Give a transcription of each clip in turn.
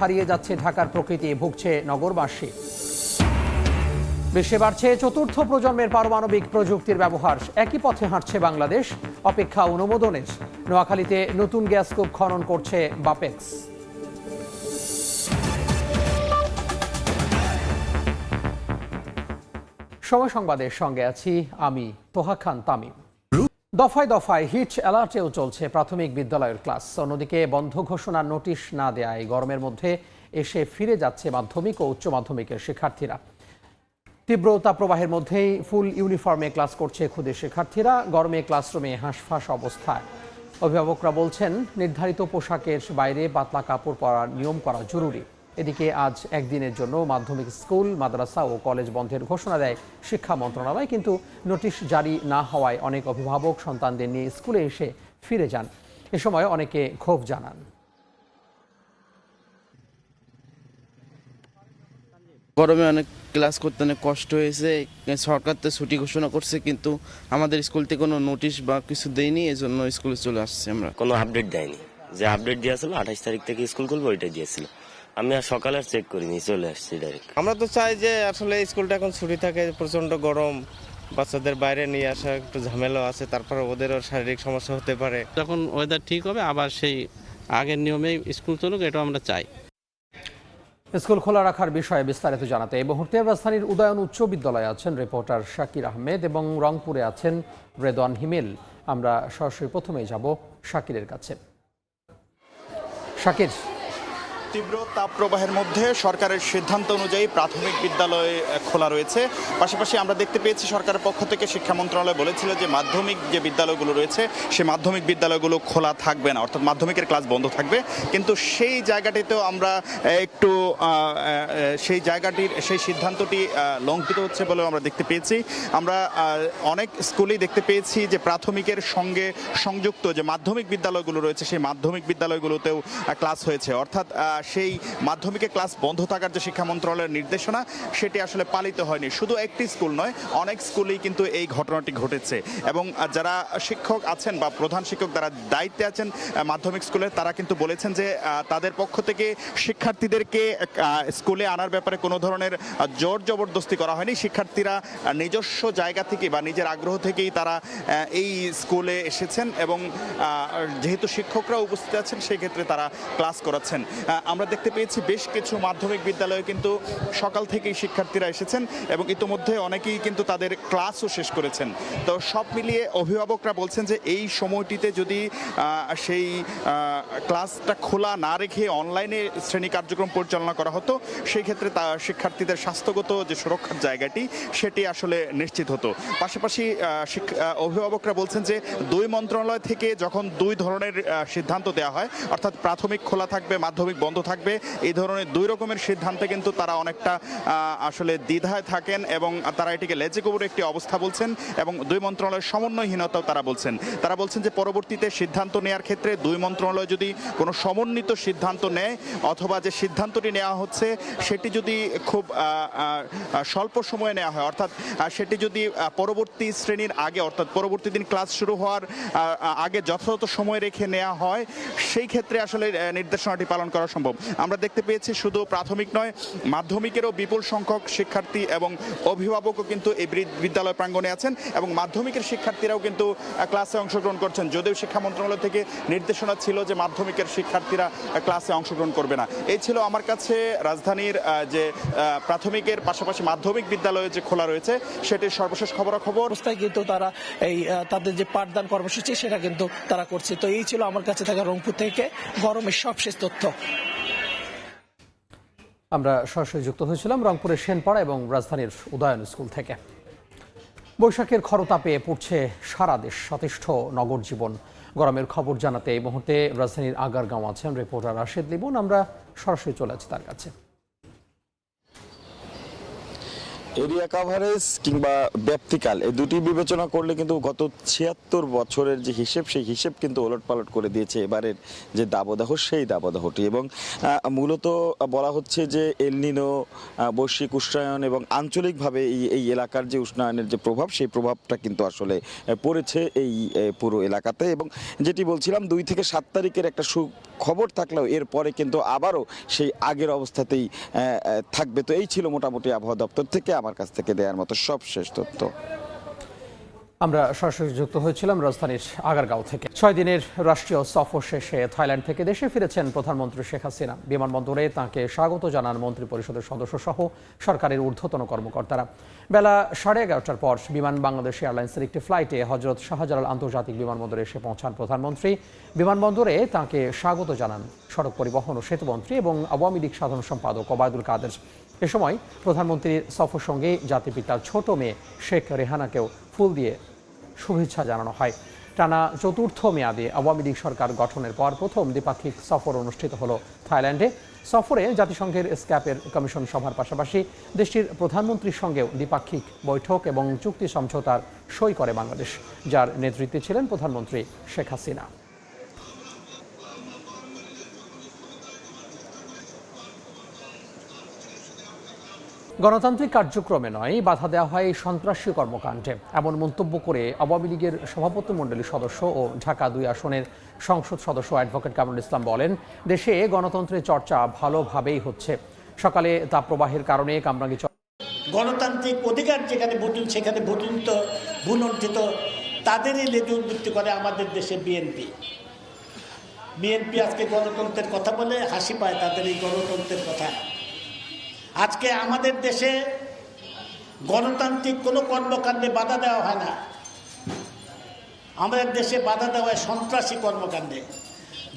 হারিয়ে যাচ্ছে ঢাকার প্রকৃতি, ভুগছে নগরবাসী। বিশ্বে বাড়ছে চতুর্থ প্রজন্মের পারমাণবিক প্রযুক্তির ব্যবহার। একই পথে হাঁটছে বাংলাদেশ। অপেক্ষা অনুমোদনের নোয়াখালীতে নতুন গ্যাস কূপ খনন করছে বাপেক্স। সময় সংবাদের সঙ্গে আছি আমি তোহা খান তামিম। দফায় দফায় হিট অ্যালার্টেও চলছে প্রাথমিক বিদ্যালয়ের ক্লাস। অন্যদিকে বন্ধ ঘোষণার নোটিশ না দেয়ায় গরমের মধ্যে এসে ফিরে যাচ্ছে মাধ্যমিক ও উচ্চ মাধ্যমিকের শিক্ষার্থীরা। তীব্র তাপপ্রবাহের মধ্যেই ফুল ইউনিফর্মে ক্লাস করছে খুদে শিক্ষার্থীরা, গরমে ক্লাসরুমে হাঁসফাঁস অবস্থায়। অভিভাবকরা বলছেন, নির্ধারিত পোশাকের বাইরে পাতলা কাপড় পরার নিয়ম করা জরুরি। এদিকে আজ একদিনের জন্য মাধ্যমিক স্কুল মাদ্রাসা ও কলেজ বন্ধের ঘোষণা দেয় শিক্ষা মন্ত্রণালয়। কিন্তু নোটিশ জারি না হওয়ায় অনেক অভিভাবক সন্তানদের নিয়ে স্কুলে এসে ফিরে যান। এ সময় অনেকে ক্ষোভ জানান। গরমে অনেক ক্লাস করতে অনেক কষ্ট হয়েছে। সরকার তো ছুটি ঘোষণা করছে কিন্তু আমাদের স্কুল থেকে কোনো নোটিশ বা কিছু দেয়নি এই জন্য স্কুলে চলে আসছে আমরা। কোনো আপডেট দেয়নি। যে আপডেট দিয়েছিল আঠাশ তারিখ থেকে স্কুল খুলবো ওইটা দিয়েছিল। আমি আর সকালে চেক করিনি চলে আসছি ডাইরেক্ট আমরা তো চাই যে আসলে স্কুলটা এখন ছুটি থাকে প্রচণ্ড গরম বাচ্চাদের বাইরে নিয়ে আসা একটু ঝামেলা আছে তারপরে ওদেরও শারীরিক সমস্যা হতে পারে। যখন ওয়েদার ঠিক হবে আবার সেই আগের নিয়মেই স্কুল চলুক এটাও আমরা চাই। স্কুল খোলা রাখার বিষয়ে বিস্তারিত জানাতে এই মুহূর্তে রাজধানীর উদয়ন উচ্চ বিদ্যালয়ে আছেন রিপোর্টার শাকির আহমেদ এবং রংপুরে আছেন রেদওয়ান হিমেল। আমরা সরাসরি প্রথমেই যাব শাকিরের কাছে। শাকির তীব্র তাপপ্রবাহের মধ্যে সরকারের সিদ্ধান্ত অনুযায়ী প্রাথমিক বিদ্যালয় খোলা রয়েছে। পাশাপাশি আমরা দেখতে পেয়েছি, সরকারের পক্ষ থেকে শিক্ষা মন্ত্রণালয় বলেছিল যে মাধ্যমিক যে বিদ্যালয়গুলো রয়েছে সেই মাধ্যমিক বিদ্যালয়গুলো খোলা থাকবে না, অর্থাৎ মাধ্যমিকের ক্লাস বন্ধ থাকবে। কিন্তু সেই জায়গাটিতেও আমরা একটু সেই জায়গাটির, সেই সিদ্ধান্তটি লঙ্ঘিত হচ্ছে বলেও আমরা দেখতে পেয়েছি। আমরা অনেক স্কুলেই দেখতে পেয়েছি যে প্রাথমিকের সঙ্গে সংযুক্ত যে মাধ্যমিক বিদ্যালয়গুলো রয়েছে, সেই মাধ্যমিক বিদ্যালয়গুলোতেও ক্লাস হয়েছে। অর্থাৎ সেই মাধ্যমিকে ক্লাস বন্ধ থাকার যে শিক্ষা মন্ত্রণালয়ের নির্দেশনা, সেটি আসলে পালিত হয়নি। শুধু একটি স্কুল নয়, অনেক স্কুলেই কিন্তু এই ঘটনাটি ঘটেছে। এবং যারা শিক্ষক আছেন বা প্রধান শিক্ষক যারা দায়িত্বে আছেন মাধ্যমিক স্কুলের তারা কিন্তু বলেছেন যে তাদের পক্ষ থেকে শিক্ষার্থীদেরকে স্কুলে আনার ব্যাপারে কোনো ধরনের জোর জবরদস্তি করা হয়নি। শিক্ষার্থীরা নিজস্ব জায়গা থেকে বা নিজের আগ্রহ থেকেই তারা এই স্কুলে এসেছেন এবং যেহেতু শিক্ষকরা উপস্থিত আছেন, সেক্ষেত্রে তারা ক্লাস করাচ্ছেন। আমরা দেখতে পেয়েছি বেশ কিছু মাধ্যমিক বিদ্যালয়ে কিন্তু সকাল থেকেই শিক্ষার্থীরা এসেছেন এবং ইতোমধ্যে অনেকেই কিন্তু তাদের ক্লাসও শেষ করেছেন। তো সব মিলিয়ে অভিভাবকরা বলছেন যে এই সময়টিতে যদি সেই ক্লাসটা খোলা না রেখে অনলাইনে শ্রেণি কার্যক্রম পরিচালনা করা হতো, সেই ক্ষেত্রে তা শিক্ষার্থীদের স্বাস্থ্যগত যে সুরক্ষার জায়গাটি, সেটি আসলে নিশ্চিত হতো। পাশাপাশি অভিভাবকরা বলছেন যে দুই মন্ত্রণালয় থেকে যখন দুই ধরনের সিদ্ধান্ত দেওয়া হয়, অর্থাৎ প্রাথমিক খোলা থাকবে, মাধ্যমিক বন্ধ থাকবে। এই ধরনের দুই রকমের সিদ্ধান্তে কিন্তু তারা অনেকটা আসলে দ্বিধায় থাকেন এবং তারা এটিকে লেজে গোবর একটি অবস্থা বলছেন এবং দুই মন্ত্রণালয়ের সমন্বয়হীনতাও তারা বলছেন। তারা বলছেন যে পরবর্তীতে সিদ্ধান্ত নেওয়ার ক্ষেত্রে দুই মন্ত্রণালয় যদি কোনো সমন্বিত সিদ্ধান্ত নেয় অথবা যে সিদ্ধান্তটি নেওয়া হচ্ছে সেটি যদি খুব স্বল্প সময়ে নেওয়া হয়, অর্থাৎ সেটি যদি পরবর্তী শ্রেণির আগে, অর্থাৎ পরবর্তী দিন ক্লাস শুরু হওয়ার আগে যথাযথ সময় রেখে নেওয়া হয়, সেই ক্ষেত্রে আসলে নির্দেশনাটি পালন করা সম্ভব আমরা দেখতে পেয়েছি শুধু প্রাথমিক নয়, মাধ্যমিকেরও বিপুল সংখ্যক শিক্ষার্থী এবং অভিভাবকও কিন্তু এই বিদ্যালয় প্রাঙ্গণে আছেন এবং মাধ্যমিকের শিক্ষার্থীরাও কিন্তু ক্লাসে অংশগ্রহণ করছেন। যদিও শিক্ষা মন্ত্রণালয় থেকে নির্দেশনা ছিল যে মাধ্যমিকের শিক্ষার্থীরা ক্লাসে অংশগ্রহণ করবে না। এই ছিল আমার কাছে রাজধানীর যে প্রাথমিকের পাশাপাশি মাধ্যমিক বিদ্যালয়ে যে খোলা রয়েছে, সেটির সর্বশেষ খবরাখবর। অবস্থায় কিন্তু তারা এই তাদের যে পাঠদান কর্মসূচি, সেটা কিন্তু তারা করছে। তো এই ছিল আমার কাছে থাকা রংপুর থেকে গরমের সবশেষ তথ্য। আমরা সরাসরি যুক্ত হয়েছিলাম রংপুরের সেনপাড়া এবং রাজধানীর উদয়ন স্কুল থেকে। বৈশাখের খরতাপে পড়ছে সারা দেশ সতেষ্ঠ নগর জীবন। গরমের খবর জানাতে এই মুহূর্তে রাজধানীর আগারগাঁও আছেন রিপোর্টার রাশেদ লিবন আমরা সরাসরি চলে আছি তার কাছে। এরিয়া কাভারেজ কিংবা ব্যাপ্তিকাল এই দুটি বিবেচনা করলে কিন্তু গত ছিয়াত্তর বছরের যে হিসেব, সেই হিসেব কিন্তু ওলট পালট করে দিয়েছে এবারের যে দাবদাহ, সেই দাবদাহটি। এবং মূলত বলা হচ্ছে যে এলনিনো বৈশ্বিক উষ্ণায়ন এবং আঞ্চলিকভাবে এই এই এলাকার যে উষ্ণায়নের যে প্রভাব, সেই প্রভাবটা কিন্তু আসলে পড়েছে এই পুরো এলাকাতে। এবং যেটি বলছিলাম, দুই থেকে সাত তারিখের একটা খবর থাকলেও এরপরে কিন্তু আবারও সেই আগের অবস্থাতেই থাকবে। তো এই ছিল মোটামুটি আবহাওয়া দপ্তর থেকে আমার কাছ থেকে দেওয়ার মতো সব শেষ তথ্য। আমরা সরাসরি যুক্ত হয়েছিলাম রাজধানীর আগারগাঁও থেকে। ছয় দিনের রাষ্ট্রীয় সফর শেষে থাইল্যান্ড থেকে দেশে ফিরেছেন প্রধানমন্ত্রী শেখ হাসিনা। বিমানবন্দরে তাঁকে স্বাগত জানান মন্ত্রী পরিষদের সদস্য সহ সরকারের ঊর্ধ্বতন কর্মকর্তারা। বেলা সাড়ে এগারোটার পর বিমান বাংলাদেশ এয়ারলাইন্সের একটি ফ্লাইটে হজরত শাহজালাল আন্তর্জাতিক বিমানবন্দরে এসে পৌঁছান প্রধানমন্ত্রী। বিমানবন্দরে তাঁকে স্বাগত জানান সড়ক পরিবহন ও সেতুমন্ত্রী এবং আওয়ামী লীগ সাধারণ সম্পাদক ওবায়দুল কাদের। এ সময় প্রধানমন্ত্রীর সফর সঙ্গে জাতিপিতার ছোট মেয়ে শেখ রেহানাকেও ফুল দিয়ে শুভেচ্ছা জানানো হয়। টানা চতুর্থ মেয়াদে আওয়ামী লীগ সরকার গঠনের পর প্রথম দ্বিপাক্ষিক সফর অনুষ্ঠিত হলো থাইল্যান্ডে। সফরে জাতিসংঘের স্ক্যাপের কমিশন সভার পাশাপাশি দেশটির প্রধানমন্ত্রীর সঙ্গেও দ্বিপাক্ষিক বৈঠক এবং চুক্তি সমঝোতার সই করে বাংলাদেশ, যার নেতৃত্বে ছিলেন প্রধানমন্ত্রী শেখ হাসিনা। গণতান্ত্রিক কার্যক্রমে নয়, বাধা দেওয়া হয় সন্ত্রাসী কর্মকাণ্ডে। এমন মন্তব্য করে আওয়ামী লীগের সভাপতি মণ্ডলীর সদস্য ও ঢাকা দুই আসনের সংসদ সদস্য অ্যাডভোকেট কামরুল ইসলাম বলেন, দেশে গণতন্ত্রের চর্চা ভালোভাবেই হচ্ছে। সকালে তাপপ্রবাহের কারণে কামরাঙ্গী গণতান্ত্রিক অধিকার যেখানে ভোটুন সেখানে ভোটুন্ত ভূলণ্ঠিত তাদেরই উদ্বৃত্তি করে আমাদের দেশে বিএনপি। বিএনপি আজকে গণতন্ত্রের কথা বলে, হাসি পায় তাদের এই গণতন্ত্রের কথা। আজকে আমাদের দেশে গণতান্ত্রিক কোনো কর্মকাণ্ডে বাধা দেওয়া হয় না। আমাদের দেশে বাধা দেওয়া হয় সন্ত্রাসী কর্মকাণ্ডে।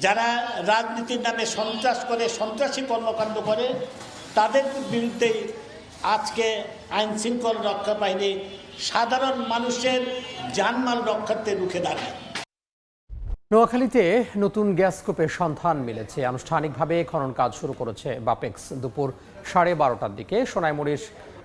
যারা রাজনীতির নামে সন্ত্রাস করে, সন্ত্রাসী কর্মকাণ্ড করে, তাদের বিরুদ্ধেই আজকে আইন শৃঙ্খলা রক্ষা বাহিনী সাধারণ মানুষের জানমাল রক্ষার্থে রুখে দাঁড়ায়। নোয়াখালীতে নতুন গ্যাস কূপের সন্ধান মিলেছে। আনুষ্ঠানিকভাবে খনন কাজ শুরু করেছে বাপেক্স। দুপুর সাড়ে বারোটার দিকে সোনাইমুড়ির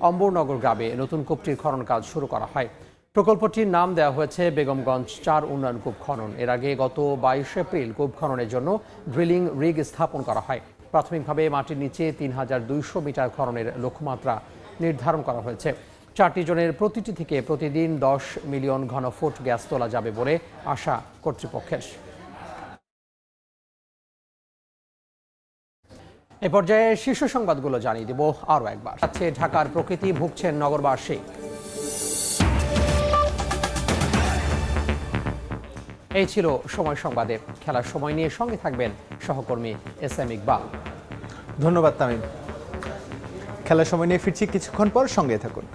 অম্বরনগর গ্রামে নতুন কূপটির খনন কাজ শুরু করা হয়। প্রকল্পটির নাম দেওয়া হয়েছে বেগমগঞ্জ চার উন্নয়ন কূপ খনন। এর আগে গত বাইশ এপ্রিল কূপ খননের জন্য ড্রিলিং রিগ স্থাপন করা হয়। প্রাথমিকভাবে মাটির নিচে তিন হাজার দুইশো মিটার খননের লক্ষ্যমাত্রা নির্ধারণ করা হয়েছে। চারটি জনের প্রতিটি থেকে প্রতিদিন দশ মিলিয়ন ঘনফুট গ্যাস তোলা যাবে বলে আশা কর্তৃপক্ষের। এ পর্যায়ে শীর্ষ সংবাদগুলো জানিয়ে দেব আরও একবার। আছে ঢাকার প্রকৃতি, ভুগছেন নগরবাসী। এই ছিল সময় সংবাদে। খেলার সময় নিয়ে সঙ্গে থাকবেন সহকর্মী এস এম ইকবাল। ধন্যবাদ তামিম। খেলার সময় নিয়ে ফিরছি কিছুক্ষণ পর সঙ্গে থাকুন।